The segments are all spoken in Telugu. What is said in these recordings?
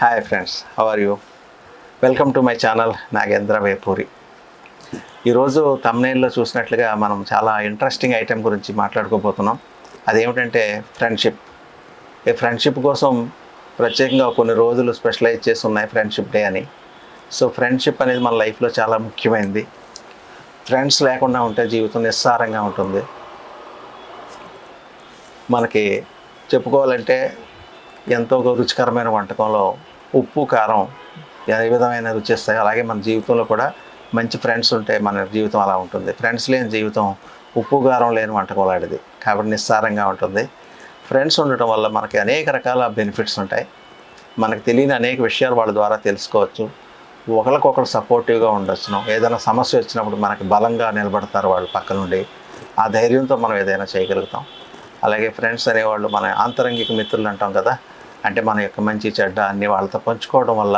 Hi friends how are you welcome to my channel Nagendra Vepuri ఈరోజు తమ్నేల్లో చూసినట్లుగా మనం చాలా ఇంట్రెస్టింగ్ ఐటెం గురించి మాట్లాడుకోబోతున్నాం. అదేమిటంటే ఫ్రెండ్షిప్ ఈ ఫ్రెండ్షిప్ కోసం ప్రత్యేకంగా కొన్ని రోజులు స్పెషలైజ్ చేసి ఉన్నాయి ఫ్రెండ్షిప్ డే అని. సో ఫ్రెండ్షిప్ అనేది మన లైఫ్లో చాలా ముఖ్యమైనది. ఫ్రెండ్స్ లేకుండా ఉంటే జీవితం నిస్సారంగా ఉంటుంది. మనకి చెప్పుకోవాలంటే ఎంతో రుచికరమైన వంటకంలో ఉప్పు కారం ఏ విధమైన రుచి ఇస్తాయి అలాగే మన జీవితంలో కూడా మంచి ఫ్రెండ్స్ ఉంటే మన జీవితం అలా ఉంటుంది. ఫ్రెండ్స్ లేని జీవితం ఉప్పు కారం లేని వంటకం లాంటిది. కాబట్టి నిస్సారంగా ఉంటుంది. ఫ్రెండ్స్ ఉండటం వల్ల మనకి అనేక రకాల బెనిఫిట్స్ ఉంటాయి. మనకు తెలియని అనేక విషయాలు వాళ్ళ ద్వారా తెలుసుకోవచ్చు. ఒకరికొకరు సపోర్టివ్గా ఉండొచ్చును ఏదైనా సమస్య వచ్చినప్పుడు మనకి బలంగా నిలబడతారు వాళ్ళు పక్క నుండి ఆ ధైర్యంతో మనం ఏదైనా చేయగలుగుతాం. అలాగే ఫ్రెండ్స్ అనేవాళ్ళు మన ఆంతరంగిక మిత్రులు అంటాం కదా అంటే మన యొక్క మంచి చెడ్డ అన్ని వాళ్ళతో పంచుకోవడం వల్ల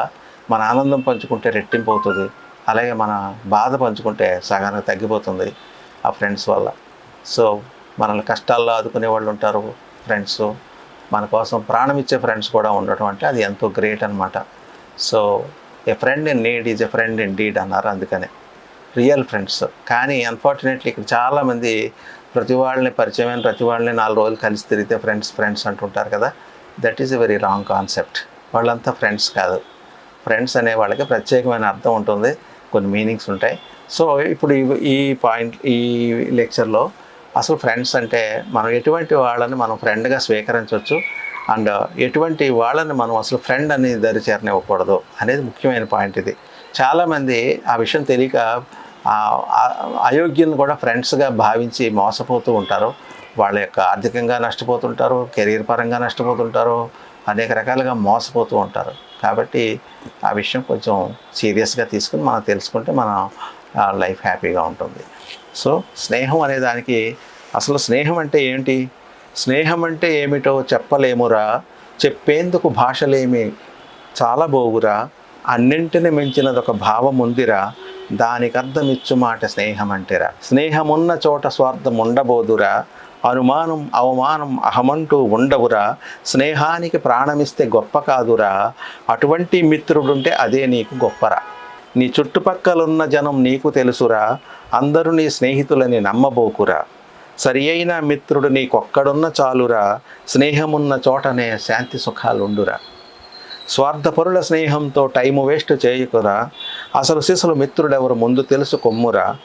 మన ఆనందం పంచుకుంటే రెట్టింపు అవుతుంది. అలాగే మన బాధ పంచుకుంటే సగానికి తగ్గిపోతుంది ఆ ఫ్రెండ్స్ వల్ల. సో మనల్ని కష్టాల్లో ఆదుకునే వాళ్ళు ఉంటారు ఫ్రెండ్స్. మన కోసం ప్రాణం ఇచ్చే ఫ్రెండ్స్ కూడా ఉండటం అంటే అది ఎంతో గ్రేట్ అనమాట so a friend in need is a friend indeed అన్నారు అందుకనే. Real friends. కానీ అన్ఫార్చునేట్లీ ఇక్కడ చాలామంది ప్రతి వాళ్ళని పరిచయమైన ప్రతి వాళ్ళని నాలుగు రోజులు కలిసి తిరిగితే ఫ్రెండ్స్ ఫ్రెండ్స్ అంటుంటారు కదా. That is a very wrong concept వాళ్ళంతా ఫ్రెండ్స్ కాదు. ఫ్రెండ్స్ అనే వాళ్ళకి ప్రత్యేకమైన అర్థం ఉంటుంది. కొన్ని మీనింగ్స్ ఉంటాయి. సో ఇప్పుడు ఈ- పాయింట్ ఈ లెక్చర్లో అసలు ఫ్రెండ్స్ అంటే మనం ఎటువంటి వాళ్ళని మనం ఫ్రెండ్గా స్వీకరించవచ్చు? అండ్ uh, ఎటువంటి వాళ్ళని మనం అసలు ఫ్రెండ్ అని దరి చేరనివ్వకూడదు అనేది ముఖ్యమైన పాయింట్ ఇది. చాలామంది ఆ విషయం తెలియక ఆ- అయోగ్యులను కూడా ఫ్రెండ్స్గా భావించి మోసపోతూ ఉంటారు. వాళ్ళ యొక్క ఆర్థికంగా నష్టపోతుంటారు కెరీర్ పరంగా నష్టపోతుంటారు అనేక రకాలుగా మోసపోతూ ఉంటారు. కాబట్టి ఆ విషయం కొంచెం సీరియస్గా తీసుకుని మనం తెలుసుకుంటే మన లైఫ్ హ్యాపీగా ఉంటుంది. సో స్నేహం అనే దానికి అసలు స్నేహం అంటే ఏంటి? స్నేహం అంటే ఏమిటో చెప్పలేమురా? చెప్పేందుకు భాషలేమి? చాలా బోగురా అన్నింటిని మించినది ఒక భావం ఉందిరా. దానికి అర్థమిచ్చు మాట స్నేహం అంటేరా. స్నేహమున్న చోట స్వార్థం ఉండబోదురా. అనుమానం అవమానం అహమంటూ ఉండవురా. స్నేహానికి ప్రాణమిస్తే గొప్ప కాదురా. అటువంటి మిత్రుడుంటే అదే నీకు గొప్పరా. నీ చుట్టుపక్కలున్న జనం నీకు తెలుసురా. అందరూ నీ స్నేహితులని నమ్మబోకురా. సరి అయిన మిత్రుడు నీకొక్కడున్న చాలురా. స్నేహమున్న చోటనే శాంతి సుఖాలుండురా. స్వార్థపరుల స్నేహంతో టైము వేస్ట్ చేయకురా. అసలు శిశులు మిత్రుడెవరు ముందు తెలుసు కొమ్మురా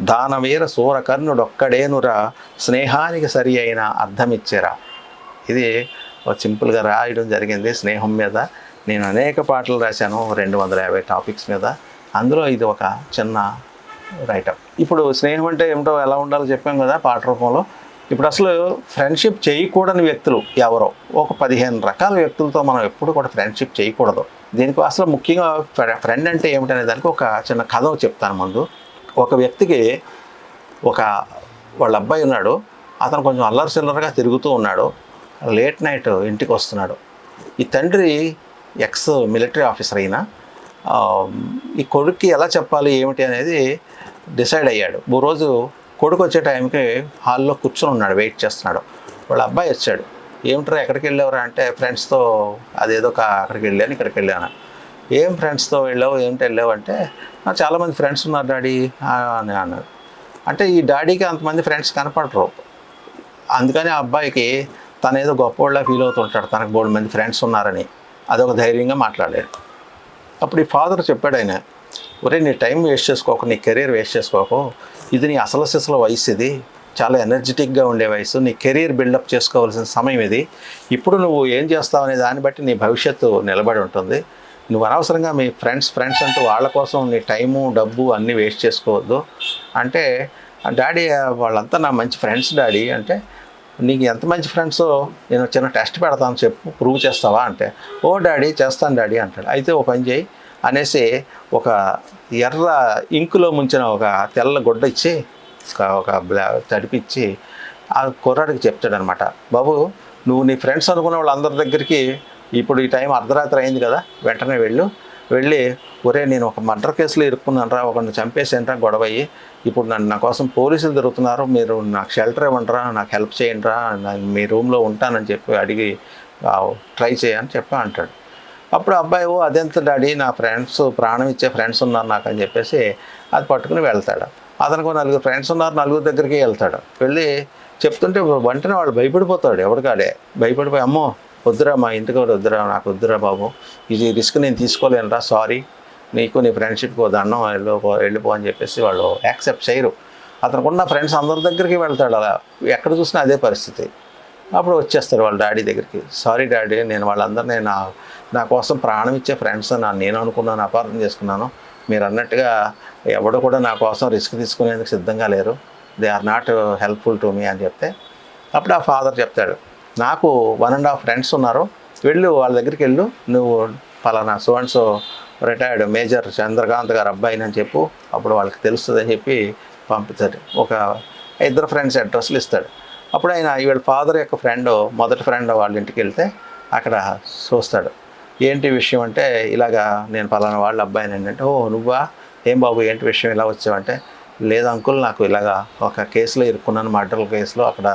దానవీర సూరకర్ణుడొక్కడేనురా స్నేహానికి సరి అయిన అర్థమిచ్చెరా. ఇది సింపుల్గా రాయడం జరిగింది స్నేహం మీద. నేను అనేక పాటలు రాశాను రెండు వందల యాభై టాపిక్స్ మీద. అందులో ఇది ఒక చిన్న రైటప్ ఇప్పుడు స్నేహం అంటే ఏమిటో ఎలా ఉండాలో చెప్పాం కదా పాట రూపంలో. ఇప్పుడు అసలు ఫ్రెండ్షిప్ చేయకూడని వ్యక్తులు ఎవరో ఒక పదిహేను రకాల వ్యక్తులతో మనం ఎప్పుడు కూడా ఫ్రెండ్షిప్ చేయకూడదు. దీనికి అసలు ముఖ్యంగా ఫ్రెండ్ అంటే ఏమిటనే దానికి ఒక చిన్న కథ చెప్తాను ముందు. ఒక వ్యక్తికి ఒక వాళ్ళ అబ్బాయి ఉన్నాడు అతను కొంచెం అల్లరి చిల్లరగా తిరుగుతూ ఉన్నాడు లేట్ నైట్ ఇంటికి వస్తున్నాడు. ఈ తండ్రి ఎక్స్ మిలిటరీ ఆఫీసర్ అయినా ఈ కొడుక్కి ఎలా చెప్పాలి ఏమిటి అనేది డిసైడ్ అయ్యాడు. ఓ రోజు కొడుకు వచ్చే టైంకి హాల్లో కూర్చొని ఉన్నాడు వెయిట్ చేస్తున్నాడు. వాళ్ళ అబ్బాయి వచ్చాడు. ఏమిట్రా ఎక్కడికి వెళ్ళావురా అంటే ఫ్రెండ్స్తో అదేదో ఒక అక్కడికి వెళ్ళాను ఇక్కడికి వెళ్ళాను ఏం ఫ్రెండ్స్తో వెళ్ళావు? ఏమిటి వెళ్ళావు? అంటే "నాకు చాలామంది ఫ్రెండ్స్ ఉన్నారు డాడీ. అని అన్నాడు. అంటే ఈ డాడీకి అంతమంది ఫ్రెండ్స్ కనపడరు. అందుకని ఆ అబ్బాయికి తను ఏదో గొప్పవాళ్ళ ఫీల్ అవుతుంటాడు. తనకు బోడు మంది ఫ్రెండ్స్ ఉన్నారని. అదొక ధైర్యంగా మాట్లాడాడు. అప్పుడు ఈ ఫాదర్ చెప్పాడు ఆయన ఒరే నీ టైం వేస్ట్ చేసుకోకు నీ కెరీర్ వేస్ట్ చేసుకోకు. ఇది నీ అసలు సిసల వయసు ఇది. చాలా ఎనర్జెటిక్గా ఉండే వయసు. నీ కెరీర్ బిల్డప్ చేసుకోవాల్సిన సమయం ఇది. ఇప్పుడు నువ్వు ఏం చేస్తావు? అనే దాన్ని బట్టి నీ భవిష్యత్తు నిలబడి ఉంటుంది. నువ్వు అనవసరంగా మీ ఫ్రెండ్స్ ఫ్రెండ్స్ అంటూ వాళ్ళ కోసం నీ టైము డబ్బు అన్నీ వేస్ట్ చేసుకోవద్దు. అంటే డాడీ వాళ్ళంతా నా మంచి ఫ్రెండ్స్ డాడీ అంటే నీకు ఎంత మంచి ఫ్రెండ్సో నేను చిన్న టెస్ట్ పెడతాను చెప్పు ప్రూవ్ చేస్తావా? అంటే ఓ డాడీ చేస్తాను డాడీ అంటాడు. అయితే ఓ పని చేయి అనేసి ఒక ఎర్ర ఇంకులో ముంచిన ఒక తెల్ల గుడ్డ ఇచ్చి ఒక- ఒక బ్లా తడిపిచ్చి ఆ కుర్రాడికి చెప్తాడనమాట. బాబు నువ్వు నీ ఫ్రెండ్స్ అనుకున్న వాళ్ళందరి దగ్గరికి ఇప్పుడు ఈ టైం అర్ధరాత్రి అయింది కదా వెంటనే వెళ్ళు. వెళ్ళి ఒరే నేను ఒక మర్డర్ కేసులో ఇరుక్కున్నానరా ఒకరిని చంపేసేంట్రా గొడవ అయ్యి ఇప్పుడు నన్ను నా కోసం పోలీసులు తిరుగుతున్నారు మీరు నాకు షెల్టర్ ఇవ్వండిరా నాకు హెల్ప్ చేయండిరా మీ రూమ్లో ఉంటానని చెప్పి అడిగి ట్రై చేయని చెప్పి అంటాడు. అప్పుడు అబ్బాయి ఓ అదెంత డాడీ నా ఫ్రెండ్స్ ప్రాణం ఇచ్చే ఫ్రెండ్స్ ఉన్నారు నాకు అని చెప్పేసి అది పట్టుకుని వెళ్తాడు. అతనికి నలుగురు ఫ్రెండ్స్ ఉన్నారు నలుగురు దగ్గరికి వెళ్తాడు. వెళ్ళి చెప్తుంటే వెంటనే వాళ్ళు భయపడిపోతాడు ఎవరికాడే భయపడిపోయి అమ్మో వద్దురా మా ఇంటికి కూడా వద్దురా నాకు వద్దురా బాబు. ఇది రిస్క్ నేను తీసుకోలేనురా సారీ. నీకు నీ ఫ్రెండ్షిప్కి ఓ దండం వెళ్ళిపో వెళ్ళిపో అని చెప్పేసి వాళ్ళు యాక్సెప్ట్ చేయరు. అతనుకున్న ఫ్రెండ్స్ అందరి దగ్గరికి వెళ్తాడు అలా. ఎక్కడ చూసినా అదే పరిస్థితి. అప్పుడు వచ్చేస్తారు వాళ్ళ డాడీ దగ్గరికి. సారీ డాడీ నేను వాళ్ళందరినీ నా నా కోసం ప్రాణం ఇచ్చే ఫ్రెండ్స్ నా నేను అనుకున్నాను అపార్థం చేసుకున్నాను. మీరు అన్నట్టుగా ఎవడు కూడా నా కోసం రిస్క్ తీసుకునేందుకు సిద్ధంగా లేరు. They are not helpful to me అని చెప్తే అప్పుడు ఆ ఫాదర్ చెప్తాడు. నాకు వన్ అండ్ హాఫ్ ఫ్రెండ్స్ ఉన్నారు. వెళ్ళు వాళ్ళ దగ్గరికి వెళ్ళు నువ్వు పలానా so and so retired major Chandrakant garu అబ్బాయిని అని చెప్పు అప్పుడు వాళ్ళకి తెలుస్తుంది అని చెప్పి పంపిస్తాడు ఒక ఇద్దరు ఫ్రెండ్స్ అడ్రస్లు ఇస్తాడు. అప్పుడు ఆయన వీళ్ళ ఫాదర్ యొక్క ఫ్రెండ్ మొదటి ఫ్రెండ్ వాళ్ళ ఇంటికి వెళ్తే అక్కడ చూస్తాడు. ఏంటి విషయం అంటే ఇలాగా నేను పలానా వాళ్ళ అబ్బాయిని ఏంటంటే ఓ నువ్వా? ఏం బాబు ఏంటి విషయం ఇలా వచ్చావంటే? లేదు అంకుల్ నాకు ఇలాగా ఒక కేసులో ఇరుక్కున్నాను మర్డర్ కేసులో అక్కడ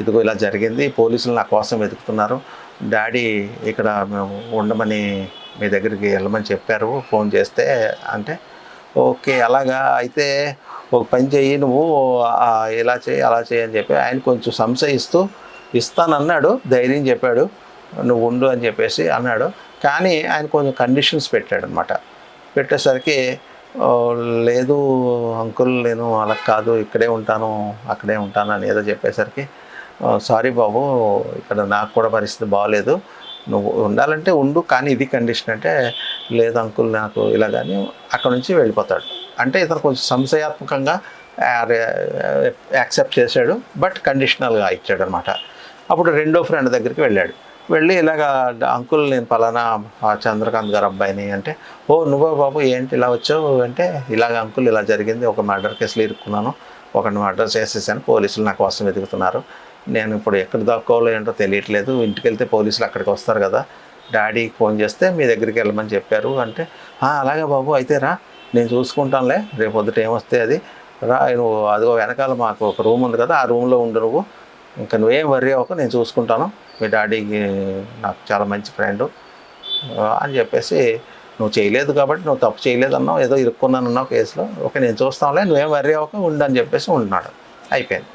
ఇదిగో ఇలా జరిగింది పోలీసులు నా కోసం వెతుకుతున్నారు. డాడీ ఇక్కడ మేము ఉండమని మీ దగ్గరికి వెళ్ళమని చెప్పారు ఫోన్ చేస్తే అంటే ఓకే అలాగా అయితే ఒక పని చెయ్యి నువ్వు ఇలా చేయి అలా చేయి అని చెప్పి ఆయన కొంచెం సంశయిస్తూ ఇస్తానన్నాడు ధైర్యం చెప్పాడు నువ్వు ఉండు అని చెప్పేసి అన్నాడు. కానీ ఆయన కొంచెం కండిషన్స్ పెట్టాడు అనమాట పెట్టేసరికి లేదు అంకుల్ నేను అలా కాదు ఇక్కడే ఉంటాను అక్కడే ఉంటాను అని ఏదో చెప్పేసరికి సారీ బాబు ఇక్కడ నాకు కూడా పరిస్థితి బాగాలేదు నువ్వు ఉండాలంటే ఉండు కానీ ఇది కండిషన్ అంటే లేదు అంకుల్ నాకు ఇలా కానీ అక్కడ నుంచి వెళ్ళిపోతాడు. అంటే ఇతను కొంచెం సంశయాత్మకంగా యాక్సెప్ట్ చేశాడు బట్ కండిషనల్గా ఇచ్చాడు అనమాట అప్పుడు రెండో ఫ్రెండ్ దగ్గరికి వెళ్ళాడు. వెళ్ళి ఇలాగ అంకుల్ నేను పలానా చంద్రకాంత్ గారు అబ్బాయిని అంటే ఓ నువ్వో బాబు ఏంటి ఇలా వచ్చావు? అంటే ఇలాగ అంకుల్ ఇలా జరిగింది ఒక మర్డర్ కేసులో ఇరుక్కున్నాను ఒకరిని మర్డర్ చేసేసాను పోలీసులు నాకు కోసం వెతుకుతున్నారు నేను ఇప్పుడు ఎక్కడ దాక్కోవాలో ఏంటో తెలియట్లేదు. ఇంటికి వెళ్తే పోలీసులు అక్కడికి వస్తారు కదా. డాడీకి ఫోన్ చేస్తే మీ దగ్గరికి వెళ్ళమని చెప్పారు. అంటే అలాగే బాబు అయితే రా. నేను చూసుకుంటానులే. రేపు పొద్దుట ఏమొస్తే అది. రా నువ్వు అదిగో వెనకాల మాకు ఒక రూమ్ ఉంది కదా. ఆ రూమ్లో ఉండు నువ్వు. ఇంకా నువ్వేం వర్రీ అవ్వక. నేను చూసుకుంటాను. మీ డాడీకి నాకు చాలా మంచి ఫ్రెండ్. అని చెప్పేసి నువ్వు చేయలేదు కాబట్టి నువ్వు తప్పు చేయలేదు అన్నావు. ఏదో ఇరుక్కున్నాను అన్నావు కేసులో. ఓకే నేను చూస్తానులే. నువ్వేం వర్రీ అవ్వక. ఉండు అని చెప్పేసి ఉంటున్నాడు. అయిపోయింది.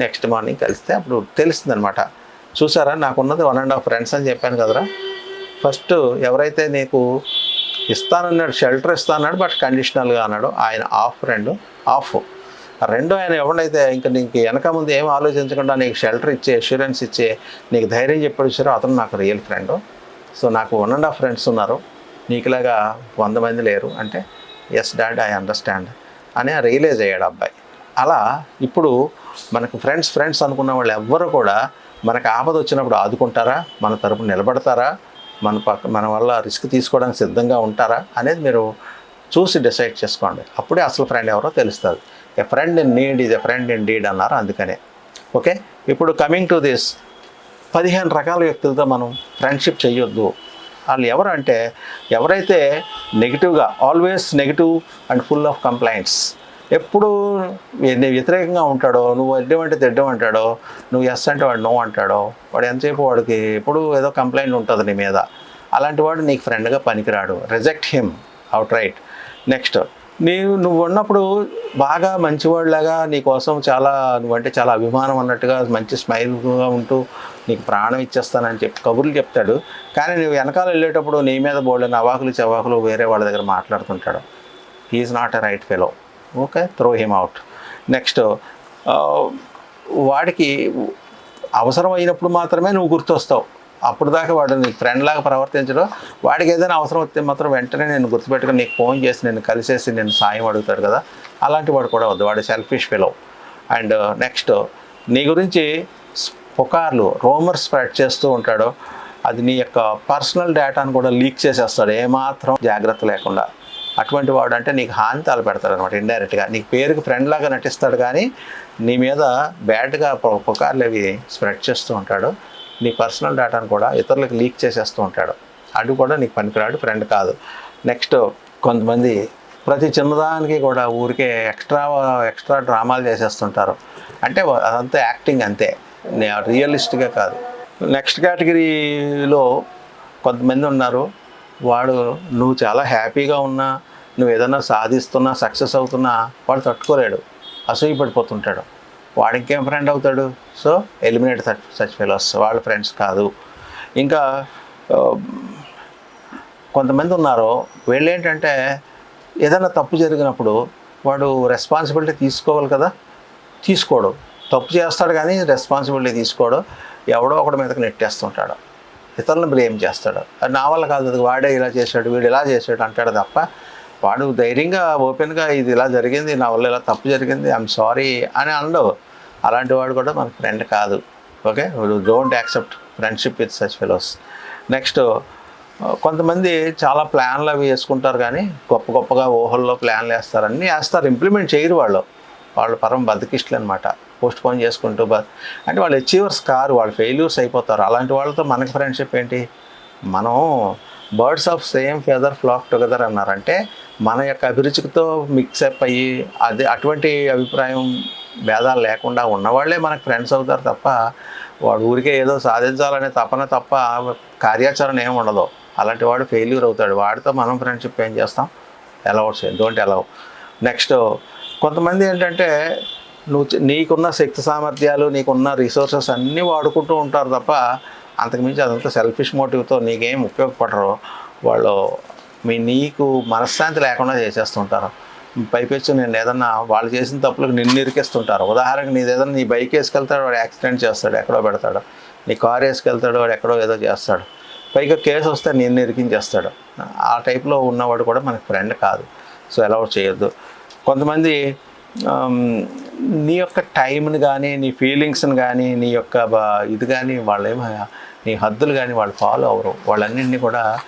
నెక్స్ట్ మార్నింగ్ కలిస్తే అప్పుడు తెలుస్తుంది అనమాట చూసారా? నాకున్నది వన్ అండ్ హాఫ్ ఫ్రెండ్స్ అని చెప్పాను కదరా. ఫస్ట్ ఎవరైతే నీకు ఇస్తానన్నాడు షెల్టర్ ఇస్తానన్నాడు బట్ కండిషనల్గా అన్నాడు ఆయన ఆఫ్ ఫ్రెండ్ ఆఫ్ రెండో ఆయన ఎవడైతే ఇంకా నీకు వెనక ముందు ఏం ఆలోచించకుండా నీకు షెల్టర్ ఇచ్చే అష్యూరెన్స్ ఇచ్చే నీకు ధైర్యం చెప్పాడు ఇచ్చారో అతను నాకు రియల్ ఫ్రెండ్ సో నాకు వన్ అండ్ హాఫ్ ఫ్రెండ్స్ ఉన్నారు. నీకులాగా వంద మంది లేరు. అంటే ఎస్ డాడ్ ఐ అండర్స్టాండ్ అని రియలైజ్ అయ్యాడు అబ్బాయి. అలా ఇప్పుడు మనకు ఫ్రెండ్స్ ఫ్రెండ్స్ అనుకున్న వాళ్ళు ఎవ్వరు కూడా మనకు ఆపద వచ్చినప్పుడు ఆదుకుంటారా? మన తరపున నిలబడతారా? మన పక్క మన వల్ల రిస్క్ తీసుకోవడానికి సిద్ధంగా ఉంటారా? అనేది మీరు చూసి డిసైడ్ చేసుకోండి. అప్పుడే అసలు ఫ్రెండ్ ఎవరో తెలుస్తుంది. ఎ ఫ్రెండ్ ఇన్ నీడ్ ఇది ఎ ఫ్రెండ్ ఇన్ డీడ్ అన్నారు అందుకనే. ఓకే? ఇప్పుడు కమింగ్ టు దిస్ పదిహేను రకాల వ్యక్తులతో మనం ఫ్రెండ్షిప్ చేయొద్దు. వాళ్ళు ఎవరు అంటే ఎవరైతే నెగిటివ్గా always negative and full of complaints ఎప్పుడు నీ వ్యతిరేకంగా ఉంటాడో నువ్వు అడ్డం అంటే తిడ్డం అంటాడో నువ్వు ఎస్ అంటే వాడు నో అంటాడో వాడు ఎంతసేపు వాడికి ఎప్పుడు ఏదో కంప్లైంట్ ఉంటుంది నీ మీద. అలాంటి వాడు నీకు ఫ్రెండ్గా పనికిరాడు. Reject him outright next నీవు నువ్వు ఉన్నప్పుడు బాగా మంచివాడిలాగా నీ కోసం చాలా నువ్వంటే చాలా అభిమానం అన్నట్టుగా మంచి స్మైల్గా ఉంటూ నీకు ప్రాణం ఇచ్చేస్తానని చెప్పి కబుర్లు చెప్తాడు. కానీ నువ్వు వెనకాల వెళ్ళేటప్పుడు నీ మీద బోళ్ళని అవాకులు చవాకులు వేరే వాళ్ళ దగ్గర మాట్లాడుతుంటాడు. He's not a right fellow okay throw him out next వాడికి అవసరం అయినప్పుడు మాత్రమే నువ్వు గుర్తొస్తావు. అప్పుడు దాకా వాడు నీకు ఫ్రెండ్ లాగా ప్రవర్తించడం. వాడికి ఏదైనా అవసరం వస్తే మాత్రం వెంటనే నేను గుర్తుపెట్టుకుని నీకు ఫోన్ చేసి నేను కలిసేసి నేను సాయం అడుగుతాడు కదా. అలాంటి వాడు కూడా వద్దు. వాడు సెల్ఫిష్ ఫెలో అండ్ నెక్స్ట్ నీ గురించి పుకార్లు రోమర్స్ స్ప్రెడ్ చేస్తూ ఉంటాడు. అది నీ యొక్క పర్సనల్ డేటాను కూడా లీక్ చేసేస్తాడు. ఏమాత్రం జాగ్రత్త లేకుండా. అటువంటి వాడు అంటే నీకు హాని తలపెడతాడు అనమాట ఇండైరెక్ట్గా. నీకు పేరుకి ఫ్రెండ్ లాగా నటిస్తాడు కానీ నీ మీద బ్యాడ్గా పుకార్లు అవి స్ప్రెడ్ చేస్తూ ఉంటాడు. నీ పర్సనల్ డేటాను కూడా ఇతరులకు లీక్ చేసేస్తూ ఉంటాడు. అటు కూడా నీకు పనికిరాడు ఫ్రెండ్ కాదు. నెక్స్ట్ కొంతమంది ప్రతి చిన్నదానికి కూడా ఊరికే ఎక్స్ట్రా ఎక్స్ట్రా డ్రామాలు చేసేస్తుంటారు. అంటే అదంతా యాక్టింగ్ అంతే. రియలిస్ట్గా కాదు. నెక్స్ట్ కేటగిరీలో కొంతమంది ఉన్నారు. వాడు నువ్వు చాలా హ్యాపీగా ఉన్నా నువ్వు ఏదైనా సాధిస్తున్నా సక్సెస్ అవుతున్నా వాడు తట్టుకోలేడు. అసూయ పడిపోతుంటాడు. వాడు ఇంకేం ఫ్రెండ్ అవుతాడు? సో ఎలిమినేట్ సచ్ ఫెలోస్ వాళ్ళ ఫ్రెండ్స్ కాదు. ఇంకా కొంతమంది ఉన్నారు. వీళ్ళు ఏంటంటే ఏదైనా తప్పు జరిగినప్పుడు వాడు రెస్పాన్సిబిలిటీ తీసుకోవాలి కదా? తీసుకోడు. తప్పు చేస్తాడు కానీ రెస్పాన్సిబిలిటీ తీసుకోడు. ఎవడో ఒకటి మీదకి నెట్టేస్తుంటాడు. ఇతరులను బ్లేమ్ చేస్తాడు. అది నా వల్ల కాదు అది వాడే ఇలా చేశాడు వీడు ఇలా చేశాడు అంటాడు తప్ప వాడు ధైర్యంగా ఓపెన్గా ఇది ఇలా జరిగింది నా వల్ల ఇలా తప్పు జరిగింది ఐఎమ్ సారీ అని అనడు. అలాంటి వాడు కూడా మన ఫ్రెండ్ కాదు. Okay don't accept friendship with such fellows next కొంతమంది చాలా ప్లాన్లు అవి వేసుకుంటారు కానీ గొప్ప గొప్పగా ఊహల్లో ప్లాన్లు వేస్తారు అన్నీ వేస్తారు ఇంప్లిమెంట్ చేయరు వాళ్ళు. వాళ్ళు పరం బతికిష్టులు అనమాట పోస్ట్ పోన్ చేసుకుంటూ అంటే వాళ్ళు అచీవర్స్ కారు వాళ్ళు ఫెయిల్యూర్స్ అయిపోతారు. అలాంటి వాళ్ళతో మనకి ఫ్రెండ్షిప్ ఏంటి? మనం birds of same feather flock together అన్నారంటే మన యొక్క అభిరుచితో మిక్సప్ అయ్యి అది అటువంటి అభిప్రాయం భేదాలు లేకుండా ఉన్నవాళ్ళే మనకు ఫ్రెండ్స్ అవుతారు తప్ప వాడు ఊరికే ఏదో సాధించాలనే తపన తప్ప కార్యాచరణ ఏమి ఉండదు. అలాంటి వాడు ఫెయిల్యూర్ అవుతాడు. వాడితో మనం ఫ్రెండ్షిప్ ఏం చేస్తాం? అలౌ డోంట్ అలౌ నెక్స్ట్ కొంతమంది ఏంటంటే నువ్వు నీకున్న శక్తి సామర్థ్యాలు నీకున్న రిసోర్సెస్ అన్నీ వాడుకుంటూ ఉంటారు తప్ప అంతకుమించి అదంతా సెల్ఫిష్ మోటివ్తో నీకేం ఉపయోగపడరు. వాళ్ళు మీ నీకు మనశ్శాంతి లేకుండా చేసేస్తుంటారు. పైపెచ్చు నేను ఏదన్నా వాళ్ళు చేసిన తప్పులకు నిన్ను ఇరికేస్తుంటారు. ఉదాహరణకి నీది ఏదన్నా నీ బైక్ వేసుకెళ్తాడు వాడు యాక్సిడెంట్ చేస్తాడు ఎక్కడో పెడతాడు. నీ కార్ వేసుకెళ్తాడు వాడు ఎక్కడో ఏదో చేస్తాడు. పైగా కేసు వస్తే నిన్ను ఇరికించేస్తాడు. ఆ టైప్లో ఉన్నవాడు కూడా మనకి ఫ్రెండ్ కాదు. సో అలౌట్ చేయొద్దు. కొంతమంది నీ యొక్క టైంని కానీ నీ ఫీలింగ్స్ని కానీ నీ యొక్క బా- ఇది కానీ వాళ్ళేమో నీ హద్దులు కానీ వాళ్ళు ఫాలో అవ్వరు. వాళ్ళన్నింటినీ కూడా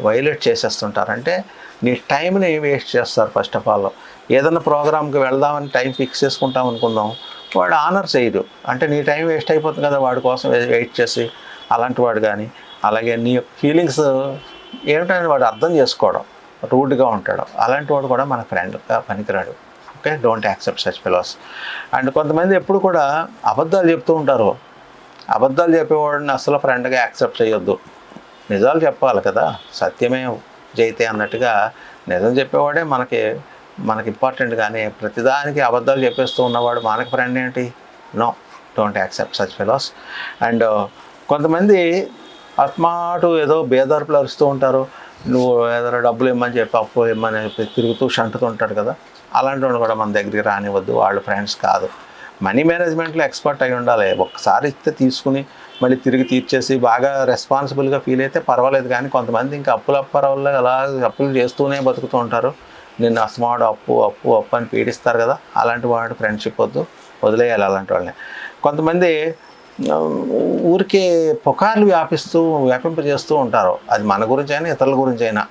వైలేట్ చేసేస్తుంటారు. అంటే నీ టైంని వేస్ట్ చేస్తారు ఫస్ట్ ఆఫ్ ఆల్. ఏదైనా ప్రోగ్రామ్కి వెళ్దామని టైం ఫిక్స్ చేసుకుంటాం అనుకుందాం వాడు ఆనర్ చేయడు అంటే నీ టైం వేస్ట్ అయిపోతుంది కదా వాడి కోసం వెయిట్ చేసి అలాంటి వాడు కానీ అలాగే నీ యొక్క ఫీలింగ్స్ ఏమిటని వాడు అర్థం చేసుకోవడం రూడ్గా ఉంటాడు. అలాంటి వాడు కూడా మన ఫ్రెండ్గా పనికిరాడు. Okay don't accept such fellows and కొంతమంది ఎప్పుడు కూడా అబద్ధాలు చెప్తూ ఉంటారు. అబద్ధాలు చెప్పేవాడిని అసలు ఫ్రెండ్గా యాక్సెప్ట్ చేయొద్దు. నిజాలు చెప్పాలి కదా. సత్యమే జైతే అన్నట్టుగా నిజం చెప్పేవాడే మనకి మనకి ఇంపార్టెంట్ కానీ ప్రతిదానికి అబద్ధాలు చెప్పేస్తూ ఉన్నవాడు మనకి ఫ్రెండ్ ఏంటి? No don't accept such fellows and కొంతమంది అస్మాటు ఏదో బేదార్పులు అరుస్తూ ఉంటారు. నువ్వు ఏదైనా డబ్బులు ఇమ్మని చెప్పి అప్పు ఇమ్మని చెప్పి తిరుగుతూ షంటుతూ ఉంటాడు కదా అలాంటి వాడు కూడా మన దగ్గరికి రానివ్వద్దు వాళ్ళు ఫ్రెండ్స్ కాదు. మనీ మేనేజ్మెంట్లో ఎక్స్పర్ట్ అయి ఉండాలి. ఒక్కసారి ఇస్తే తీసుకుని మళ్ళీ తిరిగి తీర్చేసి బాగా రెస్పాన్సిబుల్గా ఫీల్ అయితే పర్వాలేదు కానీ కొంతమంది ఇంకా అప్పుల అప్పరవల్ల అలా అప్పులు చేస్తూనే బతుకుతూ ఉంటారు. నిన్ను అస్మాడు అప్పు అప్పు అప్పు అని పీడిస్తారు కదా అలాంటి వాడు ఫ్రెండ్షిప్ వద్దు వదిలేయాలి అలాంటి వాళ్ళని. కొంతమంది ఊరికే పుకార్లు వ్యాపిస్తూ వ్యాపింపజేస్తూ ఉంటారు. అది మన గురించి అయినా ఇతరుల గురించి అయినా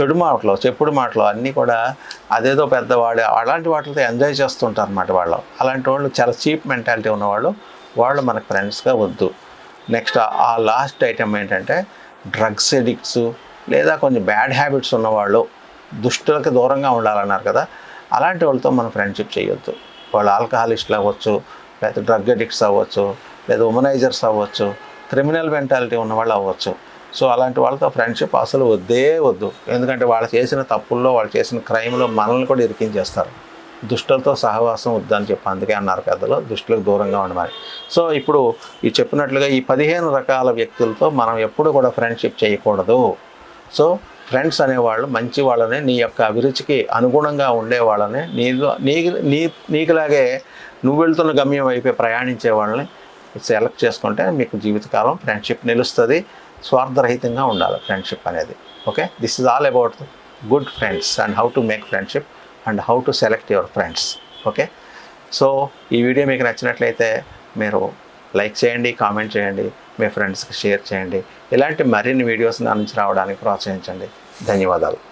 చెడు మాటలు చెప్పుడు మాటలు అన్నీ కూడా అదేదో పెద్దవాడు అలాంటి వాటితో ఎంజాయ్ చేస్తుంటారు అన్నమాట వాళ్ళు. అలాంటి వాళ్ళు చాలా చీప్ మెంటాలిటీ ఉన్నవాళ్ళు వాళ్ళు మనకు ఫ్రెండ్స్గా వద్దు. నెక్స్ట్ ఆ లాస్ట్ ఐటమ్ ఏంటంటే డ్రగ్స్ ఎడిక్ట్స్ లేదా కొంచెం బ్యాడ్ హ్యాబిట్స్ ఉన్నవాళ్ళు దుష్టులకు దూరంగా ఉండాలన్నారు కదా అలాంటి వాళ్ళతో మనం ఫ్రెండ్షిప్ చేయొద్దు. వాళ్ళు ఆల్కహాలిస్ట్లు అవ్వచ్చు లేకపోతే డ్రగ్ అడిక్ట్స్ అవ్వచ్చు లేదా ఉమనైజర్స్ అవ్వచ్చు క్రిమినల్ మెంటాలిటీ ఉన్న వాళ్ళు అవ్వచ్చు. సో అలాంటి వాళ్ళతో ఫ్రెండ్షిప్ అసలు వద్దే వద్దు. ఎందుకంటే వాళ్ళు చేసిన తప్పుల్లో వాళ్ళు చేసిన క్రైమ్లో మనల్ని కూడా ఇరికించేస్తారు. దుష్టులతో సహవాసం వద్దని చెప్పి అందుకే అన్నారు పెద్దలు. దుష్టులకు దూరంగా ఉండమని సో ఇప్పుడు ఈ చెప్పినట్లుగా ఈ పదిహేను రకాల వ్యక్తులతో మనం ఎప్పుడు కూడా ఫ్రెండ్షిప్ చేయకూడదు. సో ఫ్రెండ్స్ అనేవాళ్ళు మంచి వాళ్ళని నీ యొక్క అభిరుచికి అనుగుణంగా ఉండే వాళ్ళని నీలో నీ నీ నీకులాగే నువ్వు వెళ్తున్న గమ్యం వైపే ప్రయాణించే వాళ్ళని సెలెక్ట్ చేసుకుంటే మీకు జీవితకాలం ఫ్రెండ్షిప్ నిలుస్తుంది. స్వార్థరహితంగా ఉండాలి ఫ్రెండ్షిప్ అనేది. Okay this is all about good friends and how to make friendship and how to select your friends okay so ఈ వీడియో మీకు నచ్చినట్లయితే మీరు లైక్ చేయండి కామెంట్ చేయండి మీ ఫ్రెండ్స్కి షేర్ చేయండి. ఇలాంటి మరిన్ని వీడియోస్ని అందించి రావడానికి ప్రోత్సహించండి. ధన్యవాదాలు.